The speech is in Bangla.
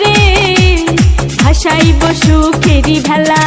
রে। ভাষাই বসু খেরি ভেলা।